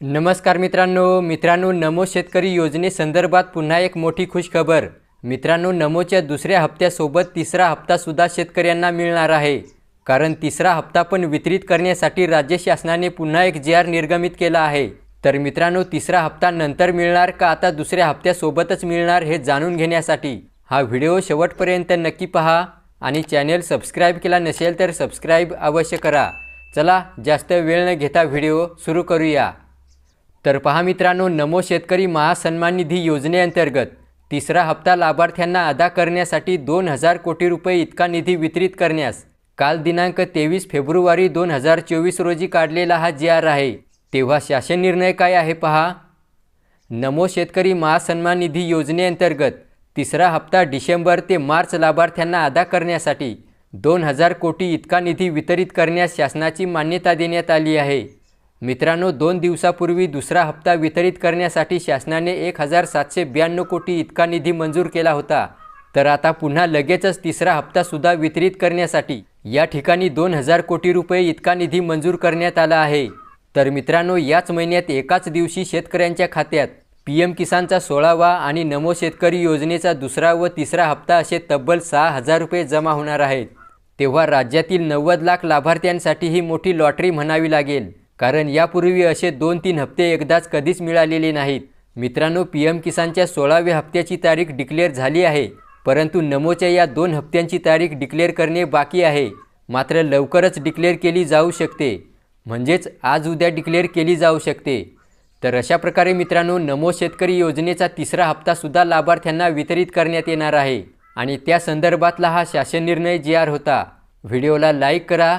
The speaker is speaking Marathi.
नमस्कार मित्रांनो मित्रांनो नमो शेतकरी योजनेसंदर्भात पुन्हा एक मोठी खुशखबर मित्रांनो नमोच्या दुसऱ्या हप्त्यासोबत तिसरा हप्तासुद्धा शेतकऱ्यांना मिळणार आहे. कारण तिसरा हप्ता पण वितरित करण्यासाठी राज्य शासनाने पुन्हा एक जी आर निर्गमित केला आहे. तर मित्रांनो तिसरा हप्ता नंतर मिळणार का आता दुसऱ्या हप्त्यासोबतच मिळणार हे जाणून घेण्यासाठी हा व्हिडिओ शेवटपर्यंत नक्की पहा आणि चॅनेल सबस्क्राईब केला नसेल तर सबस्क्राईब अवश्य करा. चला जास्त वेळ न घेता व्हिडिओ सुरू करूया. तर पहा मित्रांनो नमो शेतकरी महासन्मान निधी योजनेअंतर्गत तिसरा हप्ता लाभार्थ्यांना अदा करण्यासाठी दोन हजार कोटी रुपये इतका निधी वितरित करण्यास काल दिनांक तेवीस फेब्रुवारी दोन हजार चोवीस रोजी काढलेला हा जी आर आहे. तेव्हा शासन निर्णय काय आहे पहा? नमो शेतकरी महासन्मान निधी योजनेअंतर्गत तिसरा हप्ता डिसेंबर ते मार्च लाभार्थ्यांना अदा करण्यासाठी दोन हजार कोटी इतका निधी वितरित करण्यास शासनाची मान्यता देण्यात आली आहे. मित्रांनो दोन दिवसापूर्वी दुसरा हप्ता वितरित करण्यासाठी शासनाने एक हजार सातशे ब्याण्णव कोटी इतका निधी मंजूर केला होता. तर आता पुन्हा लगेचच तिसरा हप्तासुद्धा वितरित करण्यासाठी या ठिकाणी दोन हजार कोटी रुपये इतका निधी मंजूर करण्यात आला आहे. तर मित्रांनो याच महिन्यात एकाच दिवशी शेतकऱ्यांच्या खात्यात पी एम किसानचा सोळावा आणि नमो शेतकरी योजनेचा दुसरा व तिसरा हप्ता असे तब्बल सहा हजार रुपये जमा होणार आहेत. तेव्हा राज्यातील नव्वद लाख लाभार्थ्यांसाठी ही मोठी लॉटरी म्हणावी लागेल. कारण यापूर्वी असे दोन तीन हप्ते एकदाच कधीच मिळालेले नाहीत. मित्रांनो पी एम किसानच्या सोळाव्या हप्त्याची तारीख डिक्लेअर झाली आहे परंतु नमोच्या या दोन हप्त्यांची तारीख डिक्लेअर करणे बाकी आहे. मात्र लवकरच डिक्लेअर केली जाऊ शकते. म्हणजेच आज उद्या डिक्लेअर केली जाऊ शकते. तर अशा प्रकारे मित्रांनो नमो शेतकरी योजनेचा तिसरा हप्तासुद्धा लाभार्थ्यांना वितरित करण्यात येणार आहे. आणि त्या संदर्भातला हा शासन निर्णय जी आर होता. व्हिडिओला लाईक करा